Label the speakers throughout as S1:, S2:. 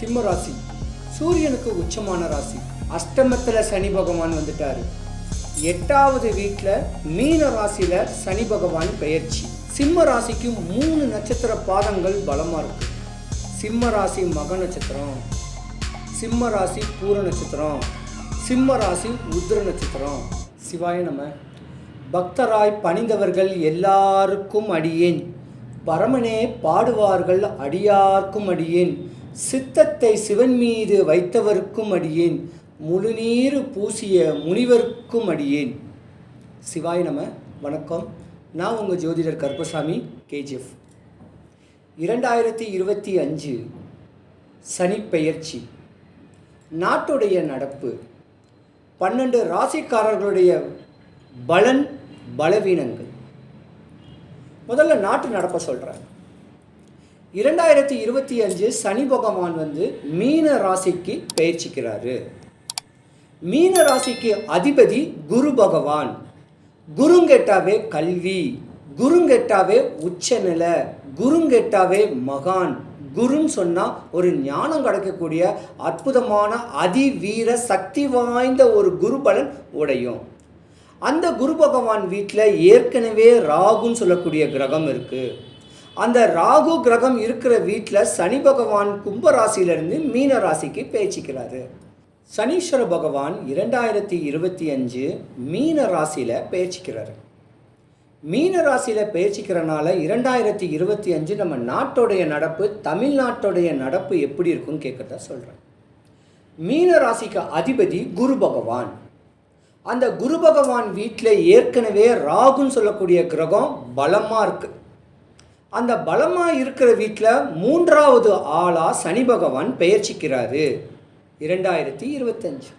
S1: சிம்ம ராசி. சூரியனுக்கு உச்சமான ராசி. அஷ்டமத்தில் சனி பகவான் வந்துட்டாரு. எட்டாவது வீட்டில் மீன ராசியில் சனி பகவான் பெயர்ச்சி. சிம்ம ராசிக்கு மூணு நட்சத்திர பாதங்கள் பலமாக இருக்கு. சிம்ம ராசி மக நட்சத்திரம். சிம்ம ராசி பூர நட்சத்திரம். சிம்ம ராசி உத்திர நட்சத்திரம். சிவாய நம்ம பக்தராய் பணிந்தவர்கள் எல்லாருக்கும் அடியேன். பரமனே பாடுவார்கள் அடியார்க்கும் அடியேன். சித்தத்தை சிவன் மீது வைத்தவர்க்கும் அடியேன். முழுநீர் பூசிய முனிவர்க்கும் அடியேன். சிவாய் நம வணக்கம். நான் உங்கள் ஜோதிடர் கருப்பசாமி கேஜிஎஃப். இரண்டாயிரத்தி இருபத்தி அஞ்சு சனிப்பெயர்ச்சி நாட்டுடைய நடப்பு. பன்னெண்டு ராசிக்காரர்களுடைய பலன் பலவீனங்கள். முதல்ல நாட்டு நடப்பை சொல்கிறேன் இரண்டாயிரத்தி இருபத்தி அஞ்சு சனி பகவான் வந்து மீன ராசிக்கு பயிற்சிக்கிறாரு மீன ராசிக்கு அதிபதி குரு பகவான். குருங்கெட்டாவே கல்வி குருங்கெட்டாவே உச்சநிலை குருங்கெட்டாவே மகான். குருன்னு சொன்னால் ஒரு ஞானம் கிடைக்கக்கூடிய அற்புதமான அதிவீர சக்தி வாய்ந்த ஒரு குரு பலன் உடையும். அந்த குரு பகவான் வீட்டில் ஏற்கனவே ராகுன்னு சொல்லக்கூடிய கிரகம் இருக்குது அந்த ராகு கிரகம் இருக்கிற வீட்டில் சனி பகவான் கும்பராசியிலிருந்து மீன ராசிக்கு பேச்சிக்கிறாரு. சனீஸ்வர பகவான் இரண்டாயிரத்தி இருபத்தி அஞ்சு மீன ராசியில் பேச்சிக்கிறாரு. மீன ராசியில் பேச்சிக்கிறனால இரண்டாயிரத்தி இருபத்தி அஞ்சு நம்ம நாட்டோடைய நடப்பு தமிழ்நாட்டோடைய நடப்பு எப்படி இருக்குன்னு கேட்குறத சொல்கிறேன் மீன ராசிக்கு அதிபதி குரு பகவான். அந்த குரு பகவான் வீட்டில் ஏற்கனவே ராகுன்னு சொல்லக்கூடிய கிரகம் பலமாக இருக்குது அந்த பலமாக இருக்கிற வீட்டில் மூன்றாவது ஆளாக சனி பகவான் பெயர்ச்சிக்கிறாரு. இரண்டாயிரத்தி இருபத்தஞ்சு.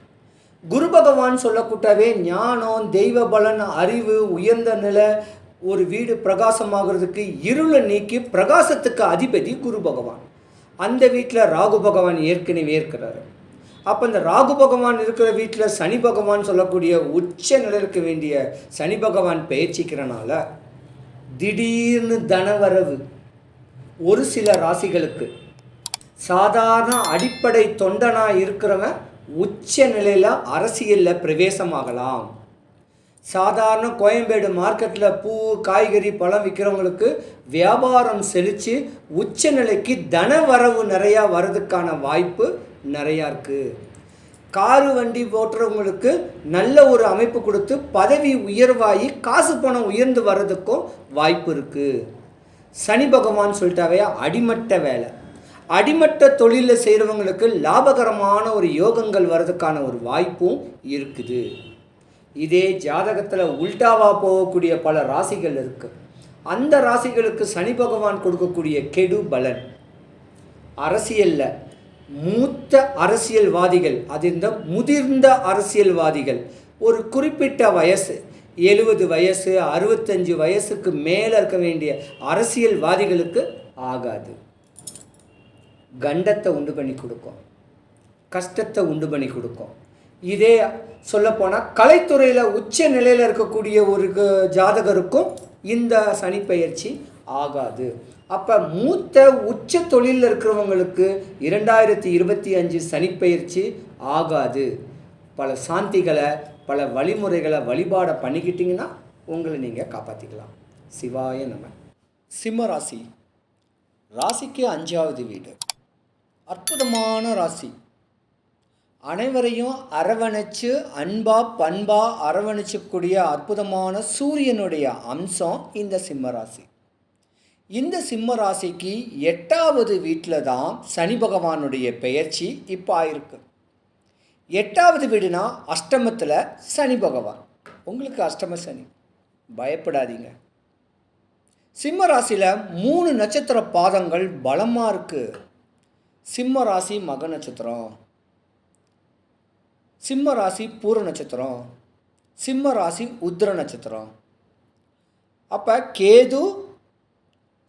S1: குரு பகவான் சொல்லக்கூட்டவே ஞானம் தெய்வ பலன் அறிவு உயர்ந்த நிலை ஒரு வீடு பிரகாசமாகிறதுக்கு இருளை நீக்கி பிரகாசத்துக்கு அதிபதி குரு பகவான். அந்த வீட்டில் ராகு பகவான் ஏற்கனவே இருக்கிறாரு. அப்போ இந்த ராகு பகவான் இருக்கிற வீட்டில் சனி பகவான் சொல்லக்கூடிய உச்ச நிலை இருக்க வேண்டிய சனி பகவான் பெயர்ச்சிக்கிறனால திடீர்னு தனவரவு ஒரு சில ராசிகளுக்கு சாதாரண அடிப்படை தொண்டனாக இருக்கிறவன் உச்ச நிலையில் அரசியலில் பிரவேசமாகலாம். சாதாரண கோயம்பேடு மார்க்கெட்டில் பூ காய்கறி பழம் விற்கிறவங்களுக்கு வியாபாரம் செழித்து உச்ச நிலைக்கு தன வரவு நிறையா வர்றதுக்கான வாய்ப்பு நிறையா இருக்குது காரு வண்டி ஓட்டுறவங்களுக்கு நல்ல ஒரு அமைப்பு கொடுத்து பதவி உயர்வாகி காசு பணம் உயர்ந்து வர்றதுக்கும் வாய்ப்பு இருக்குது சனி பகவான் சொல்லிட்டாவே அடிமட்ட வேலை. அடிமட்ட தொழிலில் செய்கிறவங்களுக்கு லாபகரமான ஒரு யோகங்கள் வர்றதுக்கான ஒரு வாய்ப்பும் இருக்குது. இதே ஜாதகத்தில் உல்டாவாக போகக்கூடிய பல ராசிகள் இருக்குது அந்த ராசிகளுக்கு சனி பகவான் கொடுக்கக்கூடிய கெடு பலன். அரசியலில் மூத்த அரசியல்வாதிகள் அது இந்த முதிர்ந்த அரசியல்வாதிகள். ஒரு குறிப்பிட்ட வயசு எழுபது வயசு அறுபத்தஞ்சு வயசுக்கு மேலே இருக்க வேண்டிய அரசியல்வாதிகளுக்கு ஆகாது. கண்டத்தை உண்டு பண்ணி கொடுக்கும். கஷ்டத்தை உண்டு பண்ணி கொடுக்கும். இதே சொல்லப்போனால் கலைத்துறையில் உச்ச நிலையில் இருக்கக்கூடிய ஒரு ஜாதகருக்கும் இந்த சனிப்பெயர்ச்சி ஆகாது. அப்போ மூத்த உச்ச தொழிலில் இருக்கிறவங்களுக்கு இரண்டாயிரத்தி இருபத்தி அஞ்சு சனிப்பெயர்ச்சி ஆகாது. பல சாந்திகளை பல வழிமுறைகளை வழிபாடை பண்ணிக்கிட்டிங்கன்னா உங்களை நீங்கள் காப்பாற்றிக்கலாம் சிவாய நம்ம சிம்ம ராசி. ராசிக்கு அஞ்சாவது வீடு. அற்புதமான ராசி. அனைவரையும் அரவணைச்சு அன்பா பண்பா அரவணைச்சக்கூடிய அற்புதமான சூரியனுடைய அம்சம் இந்த சிம்ம ராசி. இந்த சிம்ம ராசிக்கு எட்டாவது வீட்டில் தான் சனி பகவானுடைய பெயர்ச்சி இப்போ ஆயிருக்கு. எட்டாவது வீடுனா அஷ்டமத்தில் சனி பகவான். உங்களுக்கு அஷ்டம சனி. பயப்படாதீங்க. சிம்ம ராசியில் மூணு நட்சத்திர பாதங்கள் பலமாக இருக்குது சிம்ம ராசி மக நட்சத்திரம். சிம்ம ராசி பூர நட்சத்திரம். சிம்ம ராசி உத்திர நட்சத்திரம். அப்போ கேது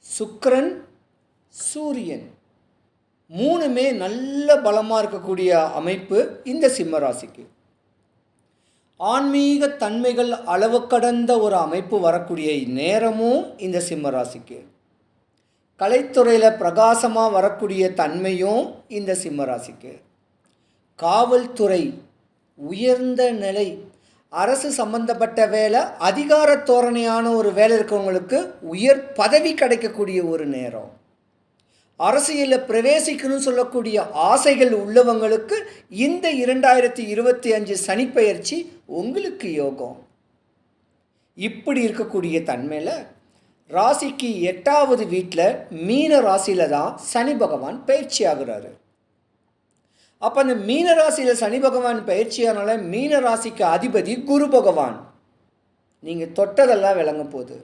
S1: சுக்கரன் சூரியன். மூணுமே நல்ல பலமாக இருக்கக்கூடிய அமைப்பு இந்த சிம்ம ராசிக்கு ஆன்மீக தன்மைகள் அளவு கடந்த ஒரு அமைப்பு வரக்கூடிய நேரமும் இந்த சிம்ம ராசிக்கு கலைத்துறையில் பிரகாசமாக வரக்கூடிய தன்மையும் இந்த சிம்ம ராசிக்கு காவல்துறை உயர்ந்த நிலை அரசு சம்பந்தப்பட்ட வேலை அதிகார தோரணையான ஒரு வேலை இருக்கிறவங்களுக்கு உயர் பதவி கிடைக்கக்கூடிய ஒரு நேரம். அரசியலில் பிரவேசிக்கணும்னு சொல்லக்கூடிய ஆசைகள் உள்ளவங்களுக்கு இந்த இரண்டாயிரத்தி இருபத்தி அஞ்சு சனிப்பெயர்ச்சி உங்களுக்கு யோகம். இப்படி இருக்கக்கூடிய தன்மையில் ராசிக்கு எட்டாவது வீட்டில் மீன ராசியில் தான் சனி பகவான் பயிற்சி ஆகுறாரு. அப்போ அந்த மீன ராசியில் சனி பகவான் பயிற்சியானால மீன ராசிக்கு அதிபதி குரு பகவான். நீங்கள் தொட்டதெல்லாம் விளங்க போகுது.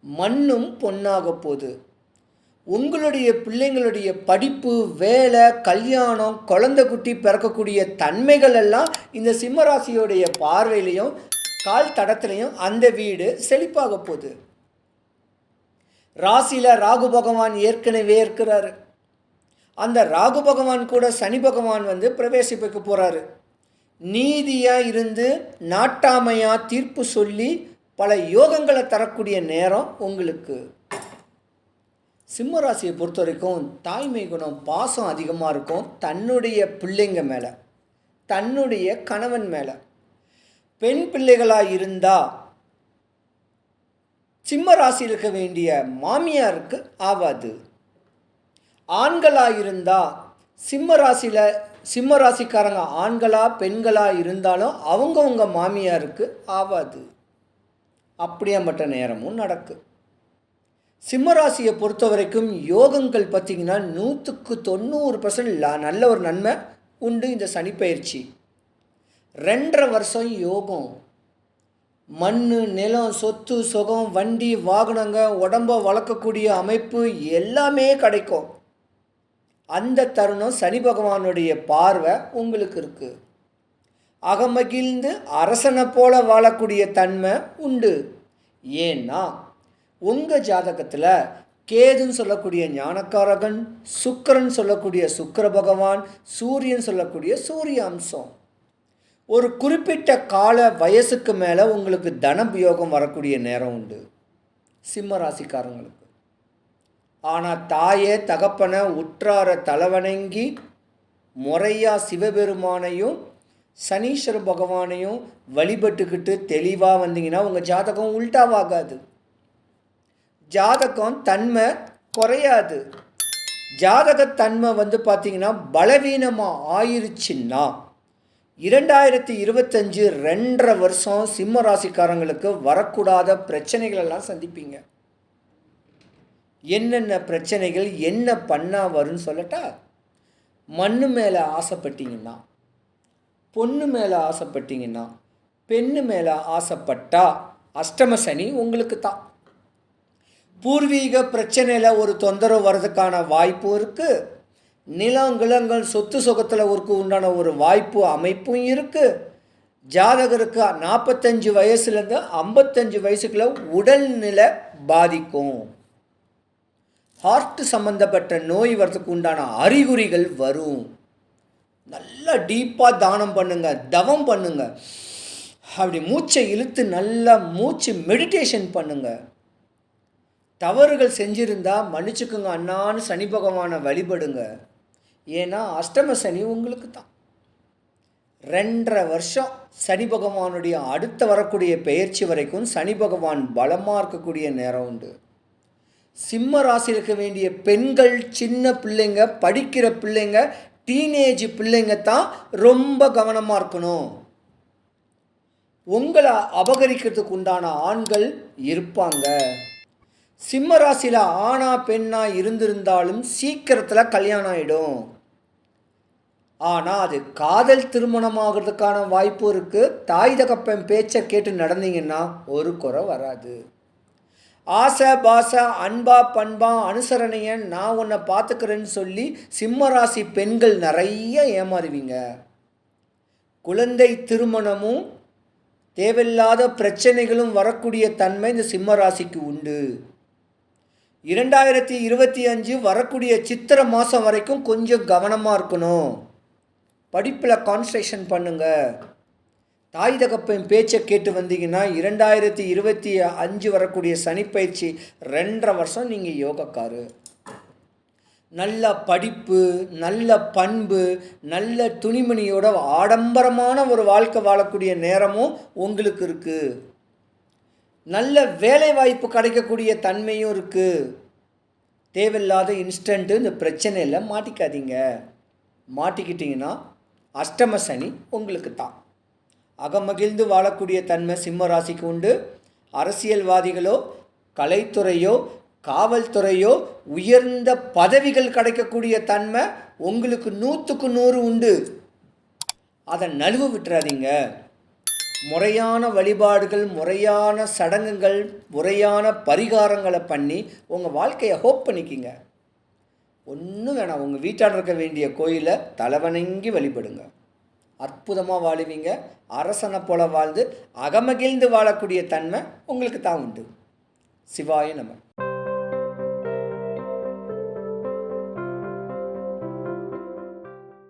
S1: மண்ணும் பொன்னாக போகுது. உங்களுடைய பிள்ளைங்களுடைய படிப்பு வேலை கல்யாணம் குழந்தை குட்டி பிறக்கக்கூடிய தன்மைகள் எல்லாம் இந்த சிம்மராசியோடைய பார்வையிலையும் கால் தடத்துலையும் அந்த வீடு செழிப்பாக போகுது. ராசியில் ராகு பகவான் ஏற்கனவே இருக்கிறாரு. அந்த ராகு பகவான் கூட சனி பகவான் வந்து பிரவேசிப்புக்கு போகிறாரு நீதியாக இருந்து நாட்டாமையாக தீர்ப்பு சொல்லி பல யோகங்களை தரக்கூடிய நேரம் உங்களுக்கு. சிம்ம ராசியை பொறுத்த வரைக்கும் தாய்மை குணம் பாசம் அதிகமாக இருக்கும். தன்னுடைய பிள்ளைங்க மேலே தன்னுடைய கணவன் மேலே. பெண் பிள்ளைகளாக இருந்தால் சிம்ம ராசியில் இருக்க வேண்டிய மாமியாருக்கு ஆவாது. ஆண்களாக இருந்தால் சிம்ம ராசியில் சிம்ம ராசிக்காரங்க ஆண்களா பெண்களாக இருந்தாலும் அவங்கவுங்க மாமியாருக்கு ஆவாது. அப்படியாப்பட்ட நேரமும் நடக்கு. சிம்மராசியை பொறுத்த வரைக்கும் யோகங்கள் பார்த்திங்கன்னா நூற்றுக்கு தொண்ணூறு பர்சன்ட் நல்ல ஒரு நன்மை உண்டு இந்த சனிப்பயிற்சி ரெண்டரை வருஷம் யோகம். மண் நிலம் சொத்து சுகம் வண்டி வாகனங்க உடம்ப வளர்க்கக்கூடிய அமைப்பு எல்லாமே கிடைக்கும். அந்த தருணம் சனி பகவானுடைய பார்வை உங்களுக்கு இருக்குது அகமகிழ்ந்து அரசனை போல வாழக்கூடிய தன்மை உண்டு. ஏன்னா உங்கள் ஜாதகத்தில் கேதுன்னு சொல்லக்கூடிய ஞானக்காரகன் சுக்கரன் சொல்லக்கூடிய சுக்கர பகவான் சூரியன் சொல்லக்கூடிய சூரிய அம்சம் ஒரு குறிப்பிட்ட கால வயசுக்கு மேலே உங்களுக்கு தனபியோகம் வரக்கூடிய நேரம் உண்டு. சிம்ம ராசிக்காரங்களுக்கு. ஆனால் தாயே தகப்பனை உற்றார தலைவணங்கி முறையாக சிவபெருமானையும் சனீஸ்வர பகவானையும் வழிபட்டுக்கிட்டு தெளிவாக வந்தீங்கன்னா உங்கள் ஜாதகம் உல்டாவாகாது. ஜாதகம் தன்மை குறையாது. ஜாதகத்தன்மை வந்து பார்த்திங்கன்னா பலவீனமாக ஆயிருச்சுன்னா இரண்டாயிரத்தி இருபத்தஞ்சு ரெண்டரை வருஷம் சிம்ம ராசிக்காரங்களுக்கு வரக்கூடாத பிரச்சனைகளெல்லாம் சந்திப்பீங்க. என்னென்ன பிரச்சனைகள் என்ன பண்ணால் வரும்னு சொல்லட்டா? மண்ணு மேலே ஆசைப்பட்டீங்கன்னா பொண்ணு மேலே ஆசைப்பட்டீங்கன்னா பெண்ணு மேலே ஆசைப்பட்டா அஷ்டம சனி உங்களுக்கு தான் பூர்வீக பிரச்சனையில் ஒரு தொந்தரவு வர்றதுக்கான வாய்ப்பும் இருக்குது நிலங்கிழங்கள் சொத்து சுகத்தில் ஒருக்கு உண்டான ஒரு வாய்ப்பு அமைப்பும் இருக்குது ஜாதகருக்கு நாற்பத்தஞ்சு வயசுலேருந்து ஐம்பத்தஞ்சு வயசுக்குள்ள உடல்நிலை பாதிக்கும். ஹார்ட் சம்மந்தப்பட்ட நோய் வரதுக்கு உண்டான அறிகுறிகள் வரும். நல்லா டீப்பாக தானம் பண்ணுங்க தவம் பண்ணுங்க. அப்படி மூச்சை இழுத்து நல்லா மூச்சு மெடிடேஷன் பண்ணுங்க. தவறுகள் செஞ்சிருந்தா மன்னிச்சுக்குங்க அண்ணான்னு சனி பகவானை வழிபடுங்க. ஏன்னா அஷ்டம சனி உங்களுக்கு தான். ரெண்டரை வருஷம் சனி பகவானுடைய அடுத்த வரக்கூடிய பெயர்ச்சி வரைக்கும் சனி பகவான் பலமாக இருக்கக்கூடிய நேரம் உண்டு. சிம்ம ராசி இருக்க வேண்டிய பெண்கள் சின்ன பிள்ளைங்க படிக்கிற பிள்ளைங்க டீனேஜ் பிள்ளைங்க தான் ரொம்ப கவனமாக இருக்கணும். உங்களை அபகரிக்கிறதுக்கு உண்டான ஆண்கள் இருப்பாங்க. சிம்ம ராசியில் ஆணா பெண்ணா இருந்திருந்தாலும் சீக்கிரத்தில் கல்யாணம் ஆகிடும் ஆனால் அது காதல் திருமணமாகிறதுக்கான வாய்ப்பு இருக்குது தாய் தகப்பன் பேச்சை கேட்டு நடந்தீங்கன்னா ஒரு குறை வராது. ஆசை பாசை அன்பா பண்பா அனுசரணையன் நான் உன்னை பார்த்துக்கிறேன்னு சொல்லி சிம்மராசி பெண்கள் நிறைய ஏமாறுவீங்க. குழந்தை திருமணமும் தேவையில்லாத பிரச்சனைகளும் வரக்கூடிய தன்மை இந்த சிம்மராசிக்கு உண்டு. இரண்டாயிரத்தி இருபத்தி அஞ்சு வரக்கூடிய சித்திரை மாதம் வரைக்கும் கொஞ்சம் கவனமாக இருக்கணும். படிப்பில் கான்சன்ட்ரேஷன் பண்ணுங்கள் தாய் தகப்பன் பேச்சை கேட்டு வந்தீங்கன்னா இரண்டாயிரத்தி இருபத்தி அஞ்சு வரக்கூடிய சனிப்பயிற்சி ரெண்டரை வருஷம் நீங்கள் யோகக்காரு. நல்ல படிப்பு நல்ல பண்பு நல்ல துணிமணியோட ஆடம்பரமான ஒரு வாழ்க்கை வாழக்கூடிய நேரமும் உங்களுக்கு இருக்குது நல்ல வேலை வாய்ப்பு கிடைக்கக்கூடிய தன்மையும் இருக்குது தேவையில்லாத இன்ஸ்டண்ட்டு இந்த பிரச்சனையில் மாட்டிக்காதீங்க. மாட்டிக்கிட்டிங்கன்னா அஷ்டம சனி உங்களுக்கு தான். அகமகிழ்ந்து வாழக்கூடிய தன்மை சிம்ம ராசிக்கு உண்டு. அரசியல்வாதிகளோ கலைத்துறையோ காவல்துறையோ உயர்ந்த பதவிகள் கிடைக்கக்கூடிய தன்மை உங்களுக்கு நூற்றுக்கு நூறு உண்டு. அதை நழுவு விட்டுறாதீங்க. முறையான வழிபாடுகள் முறையான சடங்குகள் முறையான பரிகாரங்களை பண்ணி உங்கள் வாழ்க்கையை ஹோப் பண்ணிக்கிங்க. ஒன்றும் வேணாம். உங்கள் வீட்டாண்ட இருக்க வேண்டிய கோயிலை தலைவணங்கி வழிபடுங்க. அற்புதமாக வாழுவீங்க. அரசனை போல வாழ்ந்து அகமகிழ்ந்து வாழக்கூடிய தன்மை உங்களுக்கு தான் உண்டு. சிவாய நம.